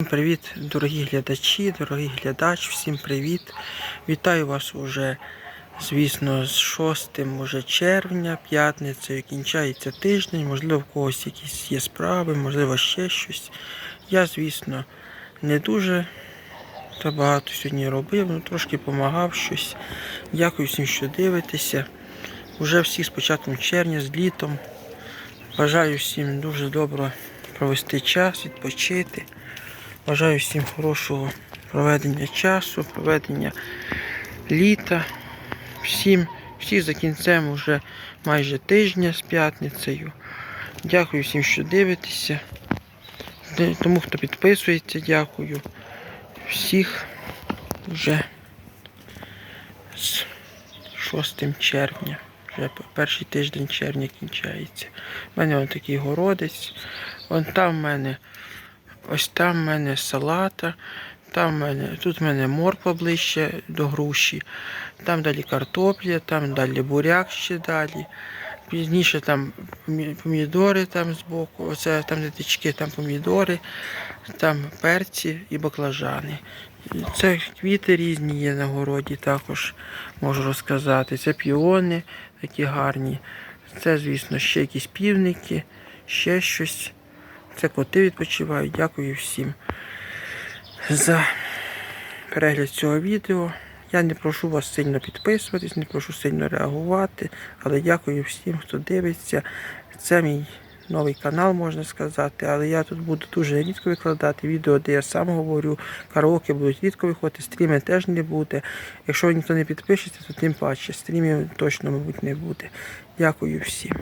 Всім Привіт, дорогі глядачі, дорогий глядач, всім привіт. Вітаю вас уже, звісно, з 6 уже червня, п'ятницею кінчається тиждень, можливо, в когось якісь є справи, можливо, ще щось. Я, звісно, не дуже та багато сьогодні робив, ну трошки допомагав щось. Дякую всім, що дивитеся. Уже всіх з початком червня, з літом. Бажаю всім дуже добре провести час, відпочити. Бажаю всім хорошого проведення часу, проведення літа. Всім, всі за кінцем вже майже тижня з п'ятницею. Дякую всім, що дивитеся. Тому, хто підписується, дякую. Всіх вже з 6 червня. Вже перший тиждень червня кінчається. У мене ось такий городець. Вон там в мене Ось там в мене салата, там в мене, тут в мене морква ближче до груші, там далі картопля, там далі буряк ще далі. Пізніше там помідори там збоку, оце там де тички, там помідори, там перці і баклажани. Це квіти різні є на городі, також можу розказати. Це піони такі гарні. Це, звісно, ще якісь півники, ще щось. Це коти відпочивають. Дякую всім за перегляд цього відео. Я не прошу вас сильно підписуватись, не прошу сильно реагувати, але дякую всім, хто дивиться. Це мій новий канал, можна сказати, але я тут буду дуже рідко викладати відео, де я сам говорю. Караоке будуть рідко виходити, стріми теж не буде. Якщо ніхто не підпишеться, то тим паче стрімів точно, мабуть, не буде. Дякую всім.